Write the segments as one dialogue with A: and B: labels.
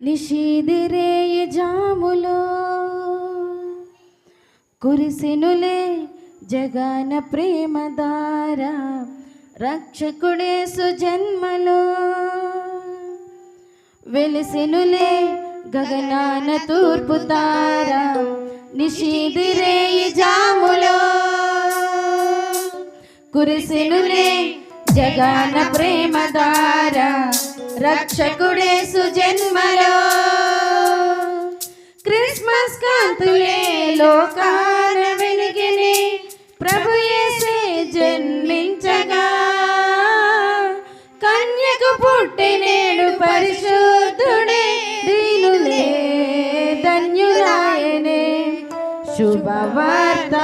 A: నిషీదిరేయ జాములో కురిసినులే జగన ప్రేమదార రక్షకుడే సుజన్మలో వెలిసినులే గగనాన తూర్పు తార నిషీదిరేయ జాములో. కురిసినులే జగన ప్రేమదార రక్షకుడేసు జన్మలో క్రిస్మస్ కాంతులే లోకాన వెలిగిని ప్రభు యేసే జన్మించగా. కన్యకు పుట్టినేడు పరిశుద్ధుడే దీనులే ధన్యులాయనే శుభవార్త.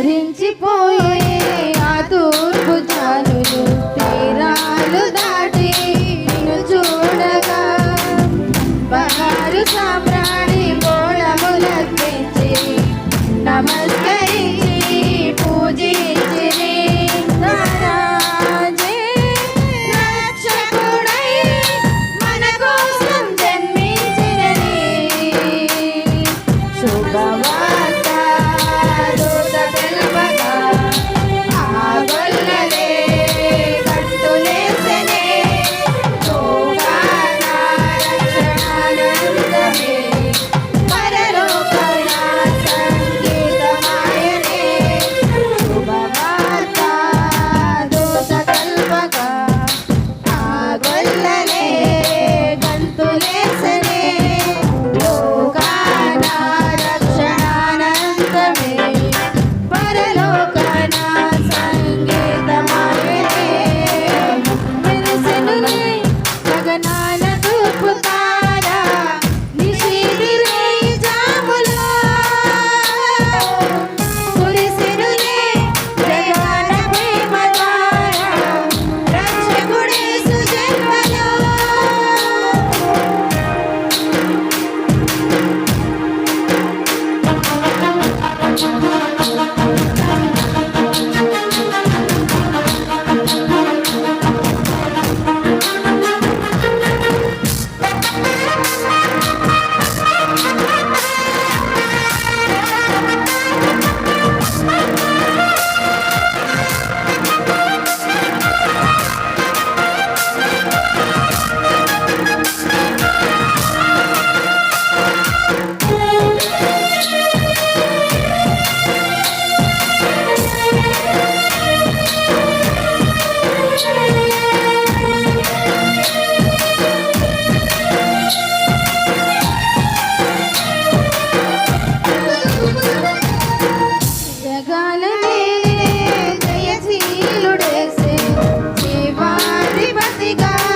A: సరించిపోయే we got.